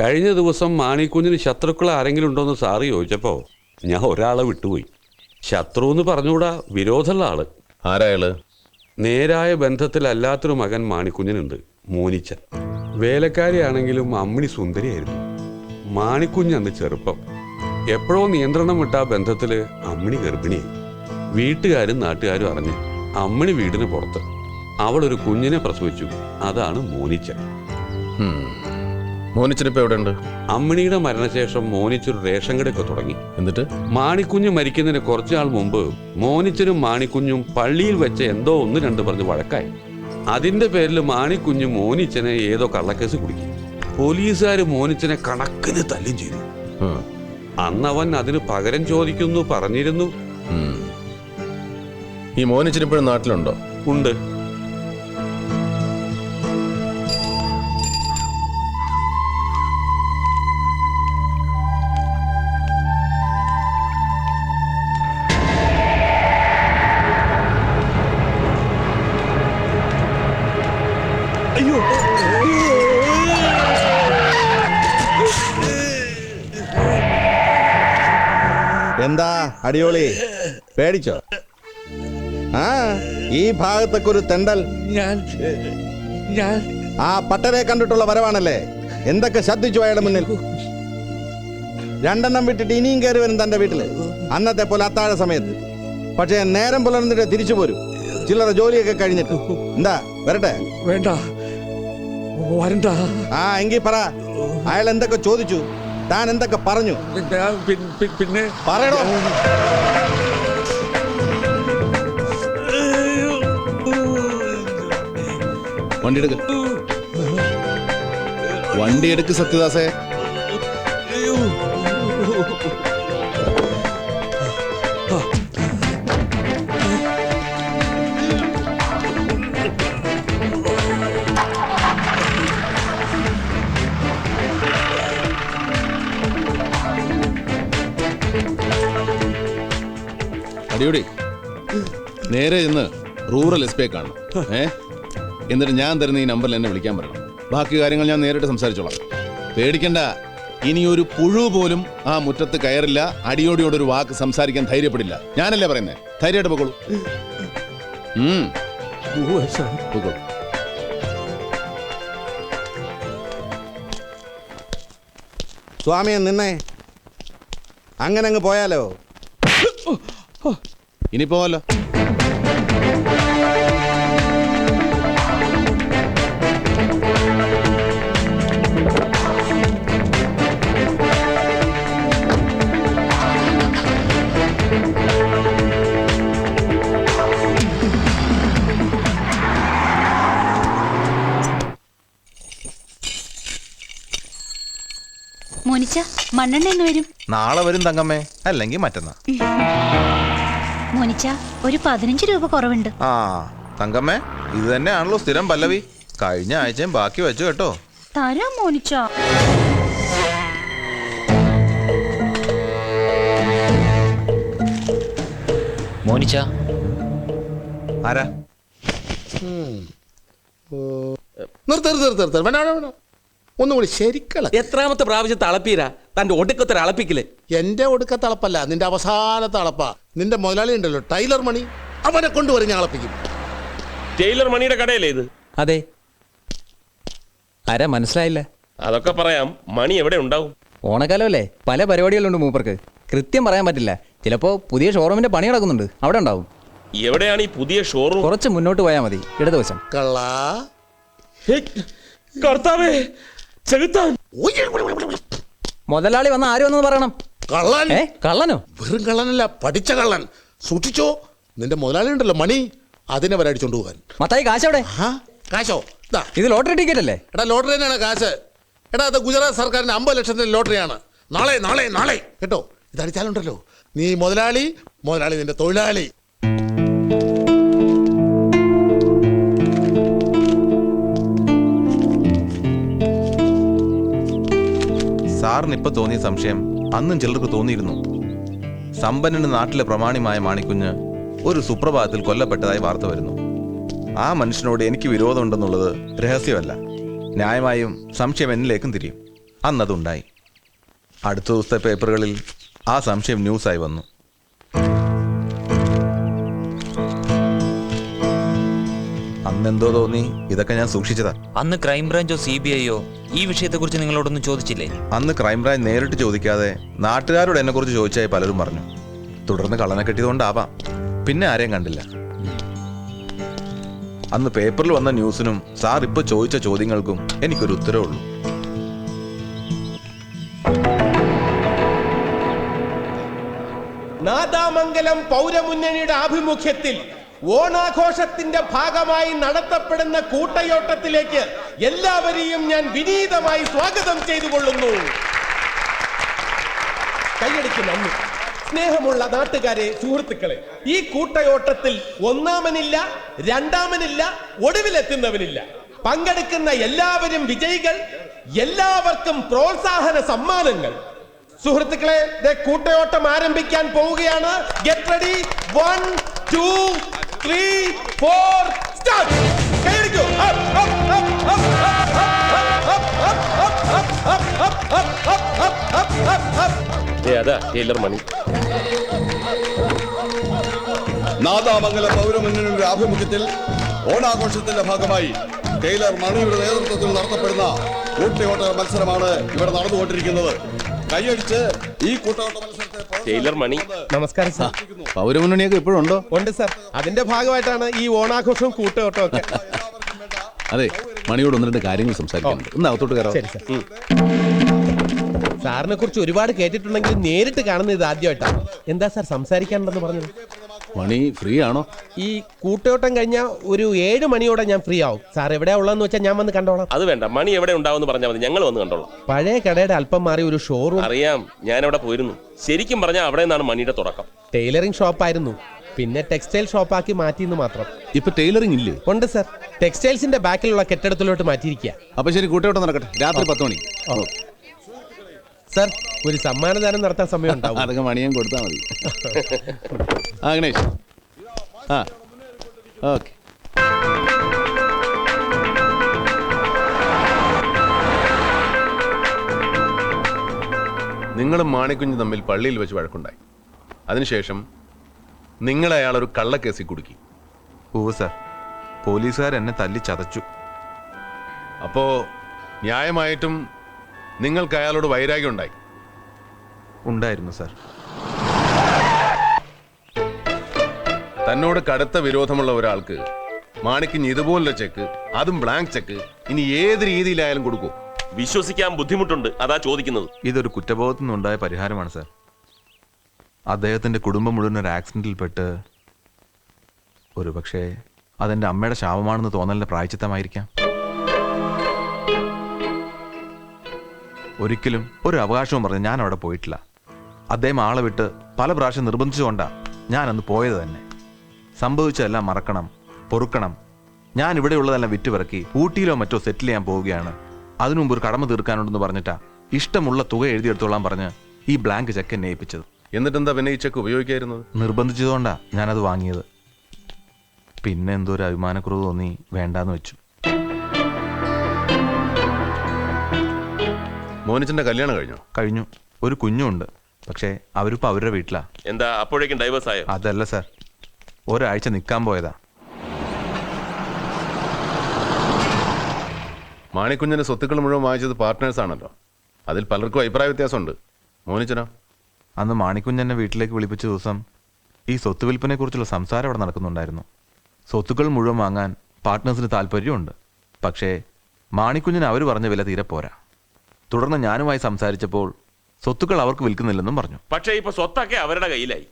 കഴിഞ്ഞ ദിവസം മാണിക്കുഞ്ഞിന് ശത്രുക്കൾ ആരെങ്കിലും ഉണ്ടോന്ന് സാറ് ചോദിച്ചപ്പോ ഞാൻ ഒരാളെ വിട്ടുപോയി. ശത്രു എന്ന് പറഞ്ഞുകൂടാ വിരോധമുള്ള ആൾ. ആരായാൾ നേരായ ബന്ധത്തിലല്ലാത്തൊരു മകൻ മാണിക്കുഞ്ഞിനുണ്ട് മോനിച്ചൻ. വേലക്കാരിയാണെങ്കിലും അമ്മിണി സുന്ദരിയായിരുന്നു. മാണിക്കുഞ്ഞ് അന്ന് ചെറുപ്പം. എപ്പോഴോ നിയന്ത്രണം വിട്ട ആ ബന്ധത്തിൽ അമ്മിണി ഗർഭിണിയായി. വീട്ടുകാരും നാട്ടുകാരും അറിഞ്ഞ് അമ്മിണി വീടിന് പുറത്ത്. അവൾ ഒരു കുഞ്ഞിനെ പ്രസവിച്ചു. അതാണ് മോനിച്ചൻ. മോനിച്ചനിപ്പോ എവിടെ ഉണ്ട് അമ്മിണിയുടെ മരണശേഷം മോനിച്ചൊരു റേഷൻ കടയൊക്കെ തുടങ്ങി. എന്നിട്ട്? മാണിക്കുഞ്ഞ് മരിക്കുന്നതിന് കുറച്ചു കുറച്ചുനാൾ മുമ്പ് മോനിച്ചനും മാണിക്കുഞ്ഞും പള്ളിയിൽ വെച്ച എന്തോ ഒന്ന് രണ്ട് പറഞ്ഞ് വഴക്കായി. അതിന്റെ പേരിൽ മാണിക്കുഞ്ഞ് മോനിച്ചനെ ഏതോ കള്ളക്കേസ് കുടുക്കി. പോലീസുകാർ മോനിച്ചനെ കണക്കിന് തല്ലും ചെയ്തു. അന്നവൻ അതിന് പകരം ചോദിക്കുന്നു പറഞ്ഞിരുന്നു. ഈ മോനിച്ചനിപ്പോഴും നാട്ടിലുണ്ടോ? ഉണ്ട്. എന്താ അടിയോളി? പേടിച്ചോ? ആ ഈ ഭാഗത്തൊക്കെ ഒരു തെണ്ടൽ. ഞാൻ ഞാൻ ആ പട്ടരെ കണ്ടിട്ടുള്ള വരവാണല്ലേ? എന്തൊക്കെ ശ്രദ്ധിച്ചു അയാളുടെ മുന്നിൽ? രണ്ടെണ്ണം വിട്ടിട്ട് ഇനിയും കയറി വരും തന്റെ വീട്ടിൽ. അന്നത്തെ പോലെ അത്താഴ സമയത്ത്. പക്ഷേ നേരം പുലർന്നിട്ട് തിരിച്ചു പോരും. ചില്ലറ ജോലിയൊക്കെ കഴിഞ്ഞിട്ട്. എന്താ വരട്ടെ? വേണ്ട. വരണ്ട. ആ എങ്കി പറ. അയാൾ എന്തൊക്കെ ചോദിച്ചു? താൻ എന്തൊക്കെ പറഞ്ഞു? പിന്നെ പറയടോ വണ്ടി എടുക്ക് വണ്ടി എടുക്ക് സത്യദാസേ. അടിയോടി. നേരെ ഇന്ന് റൂറൽ എസ് പി കാണണം. ഏ? എന്നിട്ട് ഞാൻ തരുന്ന ഈ നമ്പറിൽ എന്നെ വിളിക്കാൻ പറയണം. ബാക്കി കാര്യങ്ങൾ ഞാൻ നേരിട്ട് സംസാരിച്ചോളാം. പേടിക്കണ്ട. ഇനി ഒരു പുഴു പോലും ആ മുറ്റത്ത് കയറില്ല. അടിയോടിയോട് ഒരു വാക്ക് സംസാരിക്കാൻ ധൈര്യപ്പെടില്ല. ഞാനല്ലേ പറയുന്നേ? ധൈര്യമായിട്ട്. പൊക്കോളൂ സ്വാമിയെ നിന്നേ അങ്ങനെ അങ്ങ് പോയാലോ ഇനി പോവല്ലോ മോനിച്ച മണ്ണെണ്ണ എന്ന് വരും. നാളെ വരും തങ്കമ്മേ. അല്ലെങ്കിൽ മറ്റന്നാ. മോനിച്ച ഒരു പതിനഞ്ച് രൂപ കുറവുണ്ട്. ആ തങ്കമ്മേ ഇത് തന്നെയാണല്ലോ സ്ഥിരം പല്ലവി. കഴിഞ്ഞ ആഴ്ചയും ബാക്കി വെച്ചു കേട്ടോ. തരാം മോനിച്ച. മോനിച്ച. ആരാ? നിർത്ത് നിർത്ത് നിർത്ത് നിർത്ത്. വേണ്ട വേണ്ട വേണ്ട. ഒന്നും കൂടി ശരിക്കള. എത്രാമത്തെ പ്രാവശ്യം തളപ്പീരാ തന്റെ ഒടുക്കത്തെ അളപ്പിക്കൽ എന്റെ ഒടുക്കത്തെ തളപ്പല്ല നിന്റെ അവസാനത്തെ അളപ്പാ നിന്റെ മുതലാളി ഉണ്ടല്ലോ ടൈലർ മണി. അവനെ കൊണ്ടുവരും ഞാൻ അളപ്പിക്കും ടൈലർ മണിയുടെ കടയല്ലേ ഇത്? അതെ. ആരാ മനസ്സിലായില്ല? അതൊക്കെ പറയാം മണി എവിടെ ഉണ്ടാവും? ഓണക്കാലമല്ലേ? പല പരിപാടികളുണ്ട് മൂപ്പർക്ക്. കൃത്യം പറയാൻ പറ്റില്ല. ചിലപ്പോ പുതിയ ഷോറൂമിന്റെ പണി നടക്കുന്നുണ്ട്. അവിടെ ഉണ്ടാവും. എവിടെയാണ് ഈ പുതിയ ഷോറൂം? കുറച്ച് മുന്നോട്ട് പോയാൽ മതി. ഇടതുവശം കള്ളാ. കർത്താവേ ചെകുത്താൻ. ഉയ്യ്. മുതലാളി വന്ന ആരും വന്നെന്ന് പറയണം? കള്ളൻ. ഏ കള്ളനോ? വെറും കള്ളനല്ല പഠിച്ച കള്ളൻ. സൂക്ഷിച്ചോ. നിന്റെ മുതലാളി ഉണ്ടല്ലോ മണി. അതിനെ വരെ അടിച്ചോണ്ട് പോകാൻ. മത്തായി കാശോ ആ കാശോ. ഇതാ ഇത് ലോട്ടറി ടിക്കറ്റ് അല്ലേ എടാ ലോട്ടറി തന്നെയാണ് കാശ്. എടാ അത് ഗുജറാത്ത് സർക്കാരിന്റെ അമ്പത് ലക്ഷത്തിന്റെ ലോട്ടറിയാണ്. നാളെ നാളെ നാളെ. കേട്ടോ ഇത് അടിച്ചാലുണ്ടല്ലോ. നീ മുതലാളി മുതലാളി നിന്റെ തൊഴിലാളി. സാറിന് ഇപ്പൊ തോന്നിയ സംശയം അന്നും ചിലർക്ക് തോന്നിയിരുന്നു. സമ്പന്നന് നാട്ടിലെ പ്രമാണിമായ മാണിക്കുഞ്ഞ് ഒരു സുപ്രഭാതത്തിൽ കൊല്ലപ്പെട്ടതായി വാർത്ത വരുന്നു. ആ മനുഷ്യനോട് എനിക്ക് വിരോധമുണ്ടെന്നുള്ളത് രഹസ്യമല്ല. ന്യായമായും സംശയം എന്നിലേക്കും തിരിയും. അന്നതുണ്ടായി. അടുത്ത ദിവസത്തെ പേപ്പറുകളിൽ ആ സംശയം ന്യൂസായി വന്നു. അന്നെന്തോ തോന്നി. ഇതൊക്കെ ഞാൻ സൂക്ഷിച്ചതാ. അന്ന് ക്രൈംബ്രാഞ്ചോ സി ബി ഐയോ ഈ വിഷയത്തെക്കുറിച്ച് നിങ്ങളോടൊന്നും ചോദിച്ചില്ലേ? അന്ന് ക്രൈംബ്രാഞ്ച് നേരിട്ട് ചോദിക്കാതെ നാട്ടുകാരോട് എന്നെ കുറിച്ച് ചോദിച്ചായി പലരും പറഞ്ഞു. തുടർന്ന് കള്ളനെ കെട്ടിയതുകൊണ്ടാവാം. പിന്നെ ആരെയും കണ്ടില്ല. അന്ന് പേപ്പറിൽ വന്ന ന്യൂസിനും സാർ ഇപ്പൊ ചോദിച്ച ചോദ്യങ്ങൾക്കും എനിക്കൊരു ഉത്തരവുള്ളൂ നാദാമംഗലം പൗരമുന്നണിയുടെ ആഭിമുഖ്യത്തിൽ ഓണാഘോഷത്തിന്റെ ഭാഗമായി നടത്തപ്പെടുന്ന കൂട്ടയോട്ടത്തിലേക്ക് എല്ലാവരെയും ഞാൻ വിനീതമായി സ്വാഗതം ചെയ്തു കൊള്ളുന്നു കൈയടിക്ക് നന്ദി. സ്നേഹമുള്ള നാട്ടുകാരെ സുഹൃത്തുക്കളെ ഈ കൂട്ടയോട്ടത്തിൽ ഒന്നാമനില്ല രണ്ടാമനില്ല ഒടുവിലെത്തുന്നവനില്ല. പങ്കെടുക്കുന്ന എല്ലാവരും വിജയികൾ എല്ലാവർക്കും പ്രോത്സാഹന സമ്മാനങ്ങൾ. സുഹൃത്തുക്കളെ കൂട്ടയോട്ടം ആരംഭിക്കാൻ പോവുകയാണ്. Get ready one two three four start കൈയടിക്കൂ up up up up അതാ ടൈലർ മണി. നാദാമംഗല പൗരമുന്നണിയുടെ ആഭിമുഖ്യത്തിൽ ഓണാഘോഷത്തിന്റെ ഭാഗമായി ടൈലർ മണിയുടെ നേതൃത്വത്തിൽ നടത്തപ്പെടുന്ന കൂട്ടിയോട്ട മത്സരമാണ് ഇവിടെ നടന്നുകൊണ്ടിരിക്കുന്നത്. കൈയടിച്ച് ഈ കൂട്ടയോട്ട മത്സരത്തെ മണി. നമസ്കാരം സാർ. പൗരമുന്നണിയൊക്കെ ഇപ്പോഴും ഉണ്ടോ? ഉണ്ട് സാർ. അതിന്റെ ഭാഗമായിട്ടാണ് ഈ ഓണാഘോഷവും കൂട്ടയോട്ടവും ഒക്കെ. അതെ മണിയോട് ഒന്ന് രണ്ട് കാര്യങ്ങൾ സംസാരിക്കുന്നുണ്ട് ഒന്ന് അകത്തോട്ട് കയറാം. ശരി സാർ. സാറിനെ കുറിച്ച് ഒരുപാട് കേട്ടിട്ടുണ്ടെങ്കിൽ നേരിട്ട് കാണുന്നത് ഇത് ആദ്യമായിട്ടാണ്. എന്താ സാർ സംസാരിക്കാനുണ്ടെന്ന് പറഞ്ഞത്? മണി ഫ്രീ ആണോ ഈ കൂട്ടയോട്ടം കഴിഞ്ഞാൽ ഒരു ഏഴ് മണിയോടെ ഞാൻ ഫ്രീ ആവും സാർ എവിടെയാ ഉള്ളതെന്ന് വെച്ചാൽ ഞാൻ വന്ന് കണ്ടോളാം. അത് വേണ്ട. മണി എവിടെ ഉണ്ടാവും പറഞ്ഞാൽ മതി. ഞങ്ങൾ വന്ന് കണ്ടോളാം. പഴയ കടയുടെ അല്പം മാറി ഒരു ഷോറൂം അറിയാം. ഞാൻ അവിടെ പോയിരുന്നു. ശരിക്കും പറഞ്ഞാൽ അവിടെ നിന്നാണ് മണിയുടെ തുടക്കം. ടൈലറിംഗ് ഷോപ്പായിരുന്നു പിന്നെ ടെക്സ്റ്റൈൽ ഷോപ്പാക്കി മാറ്റിയെന്ന് മാത്രം. ഇപ്പൊ ടൈലറിംഗ് ഇല്ലേ? ഉണ്ട് സാർ ടെക്സ്റ്റൈൽസിന്റെ ബാക്കിലുള്ള കെട്ടിടത്തിലോട്ട് മാറ്റിയിരിക്കുക അപ്പൊ ശരി കൂട്ടയോട്ടം നടക്കട്ടെ. രാത്രി പത്ത് മണി. സാർ ഒരു സമ്മാനദാനം നടത്താൻ സമയം ഉണ്ടാവും അതൊക്കെ മണിയും കൊടുത്താൽ മതി. ആ ഗണേഷ്. ആ ഓക്കെ. നിങ്ങളും മാണിക്കുഞ്ഞ് തമ്മിൽ പള്ളിയിൽ വെച്ച് വഴക്കുണ്ടായി. അതിനുശേഷം നിങ്ങൾ അയാൾ ഒരു കള്ളക്കേസിൽ കുടുക്കി. ഓ സർ. പോലീസുകാർ എന്നെ തല്ലി ചതച്ചു. അപ്പോ ന്യായമായിട്ടും നിങ്ങൾക്ക് അയാളോട് വൈരാഗ്യം ഉണ്ടായി. ഉണ്ടായിരുന്നു സർ. തന്നോട് കടുത്ത വിരോധമുള്ള ഒരാൾക്ക് മാണിക്കിന് ഇതുപോലുള്ള ചെക്ക് അതും ബ്ലാങ്ക് ചെക്ക് ഇനി ഏത് രീതിയിലായാലും കൊടുക്കൂ. വിശ്വസിക്കാൻ ബുദ്ധിമുട്ടുണ്ട് അതാ ചോദിക്കുന്നത്. ഇതൊരു കുറ്റബോധത്തിൽ നിന്നുണ്ടായ പരിഹാരമാണ് സർ. അദ്ദേഹത്തിന്റെ കുടുംബം മുഴുവൻ ഒരു ആക്സിഡന്റിൽ പെട്ട് ഒരുപക്ഷെ അതെന്റെ അമ്മയുടെ ശാപമാണെന്ന് തോന്നലിന്റെ പ്രായച്ചിത്തമായിരിക്കാം. ഒരിക്കലും ഒരു അവകാശവും പറഞ്ഞ് ഞാൻ അവിടെ പോയിട്ടില്ല. അദ്ദേഹം ആളെ വിട്ട് പല പ്രാവശ്യം നിർബന്ധിച്ചുകൊണ്ടാ ഞാൻ അന്ന് പോയത് തന്നെ. സംഭവിച്ചതെല്ലാം മറക്കണം പൊറുക്കണം. ഞാൻ ഇവിടെയുള്ളതെല്ലാം വിറ്റുപിറക്കി ഊട്ടിയിലോ മറ്റോ സെറ്റിൽ ചെയ്യാൻ പോവുകയാണ്. അതിനു മുമ്പ് ഒരു കടമ തീർക്കാനുണ്ടെന്ന് പറഞ്ഞിട്ടാ ഇഷ്ടമുള്ള തുക എഴുതിയെടുത്തോളാൻ പറഞ്ഞ് ഈ ബ്ലാങ്ക് ചെക്ക് എന്നെ ഏൽപ്പിച്ചത്. എന്നിട്ടെന്താ പിന്നെ ഈ ചെക്ക് ഉപയോഗിക്കായിരുന്നത്? നിർബന്ധിച്ചതുകൊണ്ടാ ഞാനത് വാങ്ങിയത്. പിന്നെ എന്തോ ഒരു അഭിമാനക്കുറവ് തോന്നി വേണ്ടാന്ന് വെച്ചു. മോനിച്ചന്റെ കല്യാണം കഴിഞ്ഞോ? കഴിഞ്ഞു. ഒരു കുഞ്ഞുണ്ട് പക്ഷേ അവരിപ്പോ അവരുടെ വീട്ടിലാ. എന്താ അപ്പോഴേക്കും ഡൈവേഴ്സ് ആയോ? അതല്ല സാർ ഒരാഴ്ച നിൽക്കാൻ പോയതാ. മാണിക്കുഞ്ഞിന്റെ സ്വത്തുക്കൾ മുഴുവൻ വാങ്ങിച്ചത് പാർട്ട്നേഴ്സ് ആണല്ലോ. അതിൽ പലർക്കും അഭിപ്രായ വ്യത്യാസമുണ്ട്. മോനിച്ചനോ? അന്ന് മാണിക്കുഞ്ഞെന്നെ വീട്ടിലേക്ക് വിളിപ്പിച്ച ദിവസം ഈ സ്വത്ത് വിൽപ്പനെ കുറിച്ചുള്ള സംസാരം അവിടെ നടക്കുന്നുണ്ടായിരുന്നു. സ്വത്തുക്കൾ മുഴുവൻ വാങ്ങാൻ പാർട്ട്നേഴ്സിന് താല്പര്യമുണ്ട്. പക്ഷേ മാണിക്കുഞ്ഞിന് അവർ പറഞ്ഞ വില തീരെ പോരാ. തുടർന്ന് ഞാനുമായി സംസാരിച്ചപ്പോൾ സ്വത്തുക്കൾ അവർക്ക് വിൽക്കുന്നില്ലെന്നും പറഞ്ഞു. പക്ഷേ ഇപ്പൊ സ്വത്തൊക്കെ അവരുടെ കയ്യിലായി.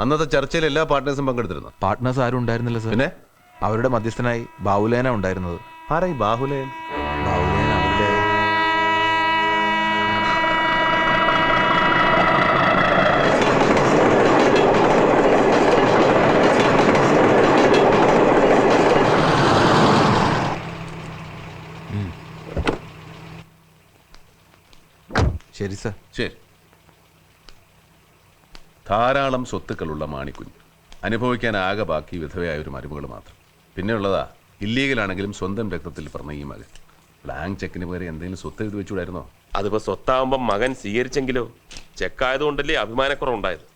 അന്നത്തെ ചർച്ചയിൽ എല്ലാ പാർട്ട്നേഴ്സും പങ്കെടുത്തിരുന്നു? പാർട്ട്നേഴ്സ് ആരും ഉണ്ടായിരുന്നില്ല സാർ. പിന്നെ? അവരുടെ മധ്യസ്ഥനായി ബാഹുലേന ഉണ്ടായിരുന്നത്. ആരായി ബാഹുലേൻ ബാഹുലേന അവരുടെ ശരി സാർ. ശരി. ധാരാളം സ്വത്തുക്കളുള്ള മാണിക്കുഞ്ഞ്. അനുഭവിക്കാൻ ആകെ ബാക്കി വിധവയായ ഒരു മരുമകൾ മാത്രം. പിന്നെ പിന്നെയുള്ളതാ ഇല്ലീഗലാണെങ്കിലും സ്വന്തം രക്തത്തിൽ പറഞ്ഞ ഈ മകൻ. ബ്ലാങ്ക് ചെക്കിന് പകരം എന്തെങ്കിലും സ്വത്ത് എഴുതി വെച്ചുകൂടായിരുന്നോ? അതിപ്പോ സ്വത്താവുമ്പം മകൻ സ്വീകരിച്ചെങ്കിലോ? ചെക്കായതുകൊണ്ടല്ലേ അഭിമാനക്കുറവുണ്ടായത്?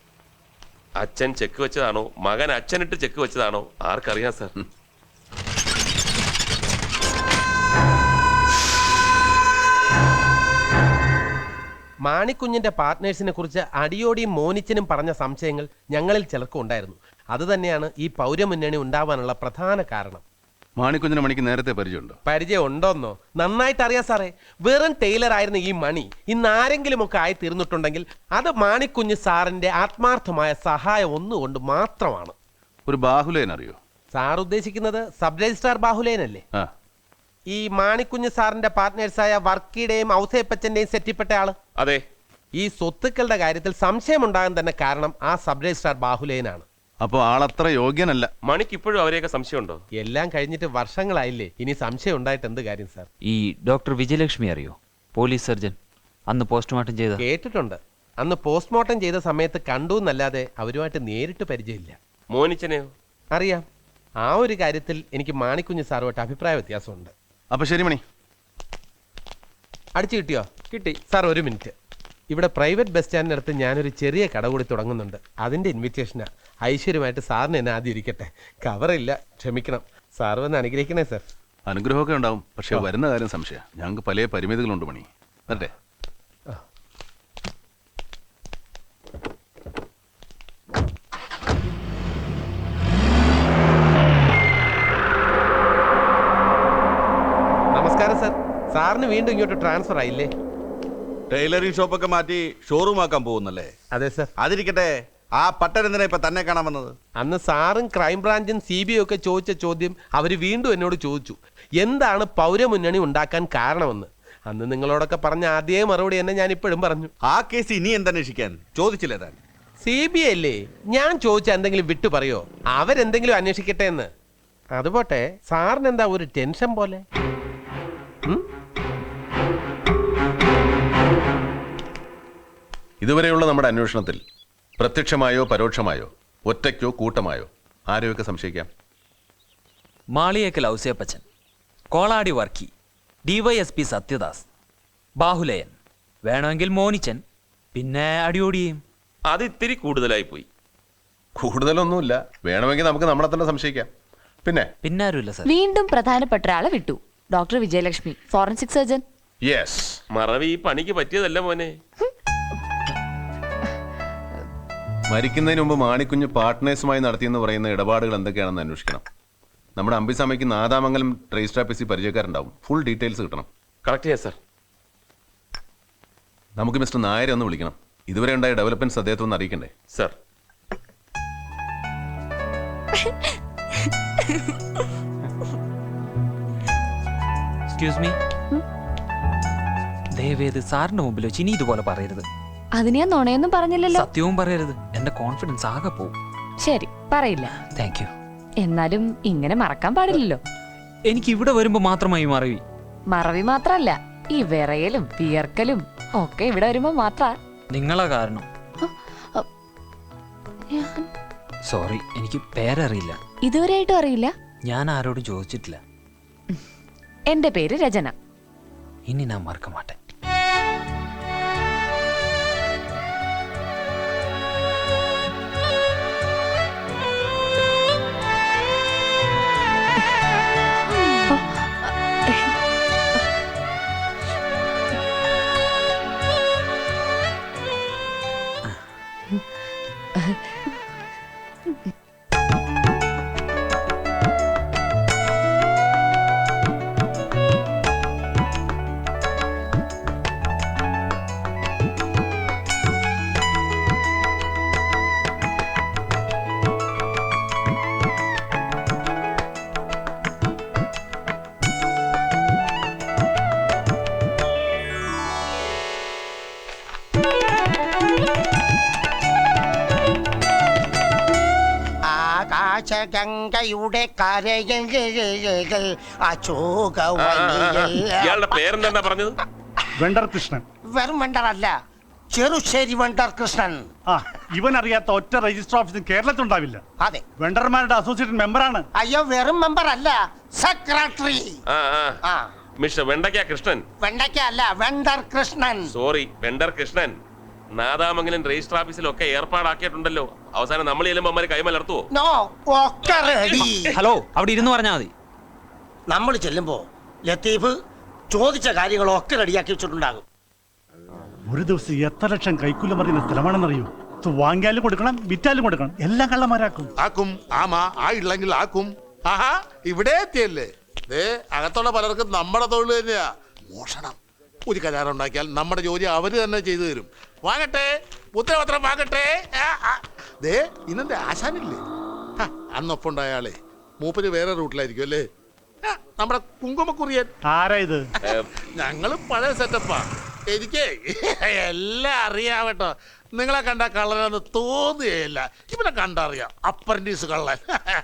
അച്ഛൻ ചെക്ക് വെച്ചതാണോ? മകൻ അച്ഛനിട്ട് ചെക്ക് വെച്ചതാണോ? ആർക്കറിയാം സാർ. മാണിക്കുഞ്ഞിന്റെ പാർട്ട്നേഴ്സിനെ കുറിച്ച് അടിയോടിയും മോനിച്ചനും പറഞ്ഞ സംശയങ്ങൾ ഞങ്ങളിൽ ചിലർക്കും ഉണ്ടായിരുന്നു. അതുതന്നെയാണ് ഈ പൗരമുന്നണി ഉണ്ടാവാനുള്ള പ്രധാന കാരണം. മാണിക്കുഞ്ഞിന് മണിക്ക് നേരത്തെ പരിചയമുണ്ടോ? പരിചയം ഉണ്ടോന്നോ നന്നായിട്ട് അറിയാം സാറേ. വെറും ടൈലർ ആയിരുന്ന ഈ മണി ഇന്ന് ആരെങ്കിലും ഒക്കെ ആയി തീർന്നിട്ടുണ്ടെങ്കിൽ അത് മാണിക്കുഞ്ഞ് സാറിന്റെ ആത്മാർത്ഥമായ സഹായം ഒന്നുകൊണ്ട് മാത്രമാണ്. ഒരു ബാഹുലേൻ അറിയോ സാർ ഉദ്ദേശിക്കുന്നത് സബ് രജിസ്ട്രാർ ബാഹുലേനല്ലേ? ഈ മാണിക്കുഞ്ഞ് സാറിന്റെ പാർട്ട്നേഴ്സായ വർക്കിയുടെയും ഔസേപ്പച്ചന്റെയും സെറ്റിപ്പെട്ട ആൾ. അതെ. ഈ സ്വത്തുക്കളുടെ കാര്യത്തിൽ സംശയമുണ്ടാകാൻ തന്നെ കാരണം ആ സബ് രജിസ്ട്രാർ ബാഹുലേനാണ്. അപ്പോൾ ആളത്ര യോഗ്യനല്ല. മണിക്ക് ഇപ്പോഴും അവരെയൊക്കെ സംശയമുണ്ടോ? എല്ലാം കഴിഞ്ഞിട്ട് വർഷങ്ങളായില്ലേ. ഇനി സംശയം ഉണ്ടായിട്ട് എന്ത് കാര്യം സാർ? ഈ ഡോക്ടർ വിജയലക്ഷ്മി അറിയോ? Police surgeon. അന്ന് പോസ്റ്റ്മോർട്ടം ചെയ്ത കേട്ടിട്ടുണ്ട്. അന്ന് പോസ്റ്റ്മോർട്ടം ചെയ്ത സമയത്ത് കണ്ടു എന്നല്ലാതെ അവരുമായിട്ട് നേരിട്ട് പരിചയമില്ല. മോനിച്ചനെയോ? അറിയാം. ആ ഒരു കാര്യത്തിൽ എനിക്ക് മാണിക്കുഞ്ഞ് സാറുമായിട്ട് അഭിപ്രായ വ്യത്യാസമുണ്ട്. അപ്പൊ ശരി മണി. അടിച്ചു കിട്ടിയോ? കിട്ടി. സാർ ഒരു മിനിറ്റ്. ഇവിടെ പ്രൈവറ്റ് ബസ് സ്റ്റാൻഡിനടുത്ത് ഞാനൊരു ചെറിയ കട കൂടി തുടങ്ങുന്നുണ്ട്. അതിന്റെ ഇൻവിറ്റേഷനാ ഐശ്വര്യമായിട്ട് സാറിന് എന്നെ ആദ്യം ഇരിക്കട്ടെ. കവറില്ല ക്ഷമിക്കണം. സാർ വന്ന് അനുഗ്രഹിക്കണേ സാർ അനുഗ്രഹമൊക്കെ ഉണ്ടാവും. പക്ഷെ വരുന്ന കാര്യം സംശയം. ഞങ്ങൾക്ക് പല പരിമിതികളുണ്ട് മണി. വരട്ടെ നമസ്കാരം സാർ സാറിന് വീണ്ടും ഇങ്ങോട്ട് ട്രാൻസ്ഫർ ആയില്ലേ? ടൈലറിംഗ് ഷോപ്പൊക്കെ മാറ്റി ഷോറൂം ആക്കാൻ പോകുന്നല്ലേ? അതെ സർ അതിരിക്കട്ടെ ആ പട്ടൻ എന്തിനാ ഇപ്പൊ തന്നെ കാണാൻ വന്നത്? അന്ന് സാറും ക്രൈംബ്രാഞ്ചും സി ബി ഒക്കെ ചോദിച്ച ചോദ്യം അവർ വീണ്ടും എന്നോട് ചോദിച്ചു. എന്താണ് പൗരമുന്നണി ഉണ്ടാക്കാൻ കാരണമെന്ന്? അന്ന് നിങ്ങളോടൊക്കെ പറഞ്ഞ ആദ്യേ മറുപടി തന്നെ ഞാൻ ഇപ്പോഴും പറഞ്ഞു. ആ കേസ് ഇനി എന്തന്വേഷിക്കാൻ? ചോദിച്ചില്ലേ താൻ? സി ബി ഐ അല്ലേ? ഞാൻ ചോദിച്ച എന്തെങ്കിലും വിട്ടു പറയോ? അവരെന്തെങ്കിലും അന്വേഷിക്കട്ടെ എന്ന്. അതുപോട്ടെ സാറിന് എന്താ ഒരു ടെൻഷൻ പോലെ? ഉം? ഇതുവരെയുള്ള നമ്മുടെ അന്വേഷണത്തിൽ പ്രത്യക്ഷമായോ പരോക്ഷമായോ ഒറ്റയ്ക്കോ കൂട്ടമായോ ആരെയൊക്കെ സംശയിക്കാം? മാളിയേക്കൽ ഔസേപ്പച്ചൻ കോളാടി വർക്കി ഡിവൈഎസ്പി സത്യദാസ് ബാഹുലയൻ വേണമെങ്കിൽ മോനിച്ചൻ പിന്നെ അടിയോടിയും അത് ഇത്തിരി കൂടുതലായി പോയി. കൂടുതലൊന്നുമില്ല. വേണമെങ്കിൽ നമുക്ക് നമ്മളെ തന്നെ സംശയിക്കാം. പിന്നെ? പിന്നെ ആരുമില്ല സർ. വീണ്ടും പ്രധാനപ്പെട്ട ഒരാളെ വിട്ടു. Doctor Vijayalakshmi forensic surgeon. Yes. മറവി ഈ പണിക്ക് പറ്റിയതല്ല മോനെ? മരിക്കുന്നതിന് മുമ്പ് മാണിക്കുഞ്ഞ് പാർട്ട്നേഴ്സുമായി നടത്തിയെന്ന് പറയുന്ന ഇടപാടുകൾ എന്തൊക്കെയാണെന്ന് അന്വേഷിക്കണം. നമ്മുടെ അമ്പിസാമയ്ക്ക് നാദാമംഗലം രജിസ്റ്റർ ഓഫീസിൽ പരിചയക്കാരുണ്ടാവും. ഫുൾ ഡീറ്റെയിൽസ് കിട്ടണം. കറക്റ്റ് ചെയ്യാം സാർ നമുക്ക് മിസ്റ്റർ നായരെ ഒന്ന് വിളിക്കണം. ഇതുവരെ ഉണ്ടായ ഡെവലപ്മെന്റ്സ് അദ്ദേഹത്തെ ഒന്ന് അറിയിക്കണ്ടേ? സാർ എക്സ്ക്യൂസ് മീ ദയവേത് സാറിന്റെ മുമ്പിൽ വെച്ച് ഇനി ഇതുപോലെ പറയരുത്. അതിന് ഞാൻ നുണയൊന്നും പറഞ്ഞില്ലല്ലോ. സത്യവും പറയരുത്. എന്റെ കോൺഫിഡൻസ് ആകെ പോകും ശരി പറയില്ല. താങ്ക് യു എന്നാലും ഇങ്ങനെ മറക്കാൻ പാടില്ലല്ലോ. എനിക്ക് ഇവിടെ വരുമ്പോ മാത്രമായി മറവി. മറവി മാത്രല്ല ഈ വിറയലും വിയർക്കലും ഒക്കെ ഇവിടെ വരുമ്പോ മാത്ര. നിങ്ങളാ കാരണം. സോറി എനിക്ക് പേരറിയില്ല. ഇതുവരെയായിട്ടും അറിയില്ല? ഞാൻ ആരോടും ചോദിച്ചിട്ടില്ല. എന്റെ പേര് രചന. ഇനി ഞാൻ മറക്ക ആകാശഗംഗയുടെ കരകൾ അശോകവനിയിൽ ഇയാളുടെ പേരെന്താ പറഞ്ഞത്? വെണ്ടർ കൃഷ്ണൻ വെറും വണ്ടറല്ല ചെറുശ്ശേരി വെണ്ടർ കൃഷ്ണൻ ആ ഇവൻ അറിയാത്ത ഒറ്റ രജിസ്റ്റർ കേരളത്തിൽ ഉണ്ടാവില്ല അതെ. വെണ്ടർമാരുടെ അസോസിയേറ്റ് ആണ് അയ്യോ വെറും മെമ്പർ അല്ല സെക്രട്ടറി. ആ ആ. ആ. മിസ്റ്റർ വെണ്ടയ്ക്ക കൃഷ്ണൻ. വെണ്ടയ്ക്ക അല്ല vendor Krishnan sorry vendor Krishnan Nadamangalam register ഓഫീസിലൊക്കെ ഏർപ്പാടാക്കിയിട്ടുണ്ടല്ലോ. അവസാനം നമ്മൾ ചെല്ലുമ്പോ അമ്മ കൈമലർത്തുവോ നോ ഒക്കെ റെഡി ഹലോ അവിടെ ഇരുന്ന് പറഞ്ഞാൽ മതി. നമ്മൾ ചെല്ലുമ്പോ ലത്തീഫ് ചോദിച്ച കാര്യങ്ങളൊക്കെ റെഡിയാക്കി വെച്ചിട്ടുണ്ടാകും. ഒരു ദിവസം എത്ര ലക്ഷം കൈക്കുല്ലം പറയുന്ന സ്ഥലമാണെന്നറിയോ? ഇത് വാങ്ങിയാലും കൊടുക്കണം വിറ്റാലും കൊടുക്കണം. എല്ലാം കള്ളന്മാരാക്കും. ആക്കും ആമാ ആ ഇല്ലെങ്കിൽ ആക്കും. ആഹാ ഇവിടെ എത്തിയല്ലേ? ദേ അകത്തുള്ള പലർക്കും നമ്മുടെ തൊഴിൽ തന്നെയാ. മോഷണം. ഒരു കരാറുണ്ടാക്കിയാൽ നമ്മുടെ ജോലി അവർ തന്നെ ചെയ്തു തരും. വാങ്ങട്ടെ ഉത്തരപത്രം വാങ്ങട്ടെ. ദേ ഇന്നെന്റെ ആശാനില്ലേ? അന്നൊപ്പുണ്ടായാളെ. ആളെ മൂപ്പര് വേറെ റൂട്ടിലായിരിക്കും അല്ലേ? നമ്മുടെ കുങ്കുമക്കുറിയൻ. ആരാ ഇത്? ഞങ്ങൾ പഴയ സെറ്റപ്പാ. എനിക്ക് എല്ലാം അറിയാവട്ടോ കേട്ടോ. നിങ്ങളെ കണ്ട കള്ളനെന്ന് തോന്നുകയില്ല ഇവനെ കണ്ടറിയാം. അപ്രന്റീസ് കള്ളൻ.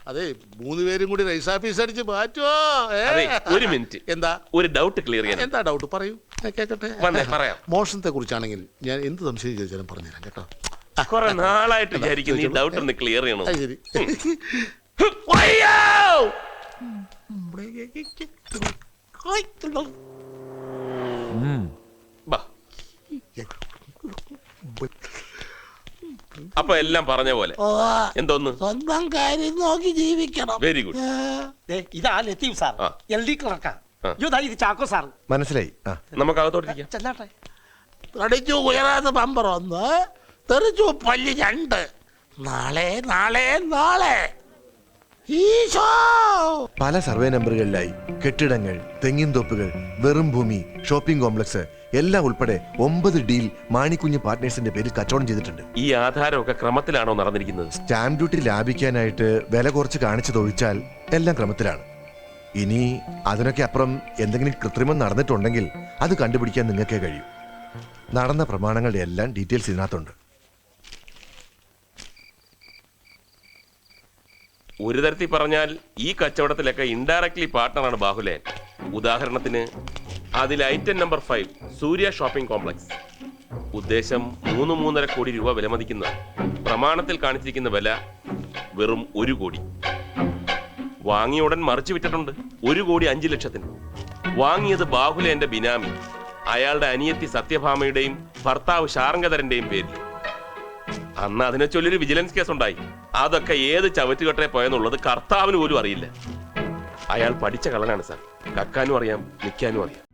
അതെ മൂന്ന് പേരും കൂടി റൈസ് ഓഫീസ് അടിച്ച് മാറ്റുമോ? ഒരു മിനിറ്റ് എന്താ? ഒരു ഡൗട്ട് ക്ലിയർ ചെയ്യാൻ. എന്താ ഡൗട്ട് പറയൂ. ഞാൻ കേക്കട്ടെ? വന്നേ, പറയാം. മോഷണത്തെ കുറിച്ചാണെങ്കിൽ ഞാൻ എന്ത് സംശയം ചോദിച്ചാലും പറഞ്ഞുതരാം കേട്ടോ. കുറെ നാളായിട്ട് വിചാരിക്കുന്നു ഈ ഡൗട്ട് ഒന്ന് ക്ലിയർ ചെയ്യണം. അത് ശരി. അയ്യോ! ബാ. അപ്പൊ എല്ലാം പറഞ്ഞ പോലെ. എന്തോന്ന്? സ്വന്തം കാര്യം നോക്കി ജീവിക്കണം. വെരി ഗുഡ് ദേ, ഇതാ ലത്തീഫ് സാർ. ആ. എൽ ഡി ക്ലർക്കാ. ആ. ഇതാ ഇത് ചാക്കോ സാർ മനസ്സിലായി. ആ. നമുക്ക് അകത്തോട്ടിരിക്കാം. ചെല്ലാട്ടെ. അടിച്ചു ഉയരാത്ത പമ്പർ ഒന്ന്? തെറിച്ചു പല്ല് രണ്ട് നാളെ നാളെ നാളെ. ഈശോ. പല സർവേ നമ്പറുകളിലായി കെട്ടിടങ്ങൾ തെങ്ങിൻ തോപ്പുകൾ വെറും ഭൂമി ഷോപ്പിംഗ് കോംപ്ലക്സ് എല്ലാം ഉൾപ്പെടെ ഒമ്പത് ഡീൽ മാണിക്കുഞ്ഞ് പാർട്ട്നേഴ്സിന്റെ പേരിൽ കച്ചവടം ചെയ്തിട്ടുണ്ട്. ഈ ആധാരമൊക്കെ ക്രമത്തിലാണോ നടന്നിരിക്കുന്നത്? സ്റ്റാമ്പ് ഡ്യൂട്ടി ലാഭിക്കാനായിട്ട് വില കുറച്ച് കാണിച്ചതൊഴിച്ചാൽ എല്ലാം ക്രമത്തിലാണ്. ഇനി അതിനൊക്കെ അപ്പുറം എന്തെങ്കിലും കൃത്രിമം നടന്നിട്ടുണ്ടെങ്കിൽ അത് കണ്ടുപിടിക്കാൻ നിങ്ങൾക്കേ കഴിയും. നടന്ന പ്രമാണങ്ങളുടെ എല്ലാം ഡീറ്റെയിൽസ് ഇതിനകത്തുണ്ട്. ഒരു തരത്തിൽ പറഞ്ഞാൽ ഈ കച്ചവടത്തിലൊക്കെ ഇൻഡയറക്ട്ലി പാർട്ട്ണറാണ് ബാഹുലേൻ ഉദാഹരണത്തിന് അതിൽ item number five Surya shopping complex ഉദ്ദേശം മൂന്ന് മൂന്നര കോടി രൂപ വിലമതിക്കുന്ന പ്രമാണത്തിൽ കാണിച്ചിരിക്കുന്ന വില വെറും ഒരു കോടി. വാങ്ങിയ ഉടൻ മറിച്ചു വിട്ടിട്ടുണ്ട് ഒരു കോടി അഞ്ചു ലക്ഷത്തിന്. വാങ്ങിയത് ബാഹുലേന്റെ ബിനാമി അയാളുടെ അനിയത്തി സത്യഭാമയുടെയും ഭർത്താവ് ശാർങ്കധരന്റെയും പേരിൽ. അന്ന് അതിനെ ചൊല്ലൊരു വിജിലൻസ് കേസ് ഉണ്ടായി. അതൊക്കെ ഏത് ചവറ്റുകെട്ടേ പോയെന്നുള്ളത് കർത്താവിന് പോലും അറിയില്ല. അയാൾ പഠിച്ച കള്ളനാണ് സാർ. കക്കാനും അറിയാം നിൽക്കാനും അറിയാം.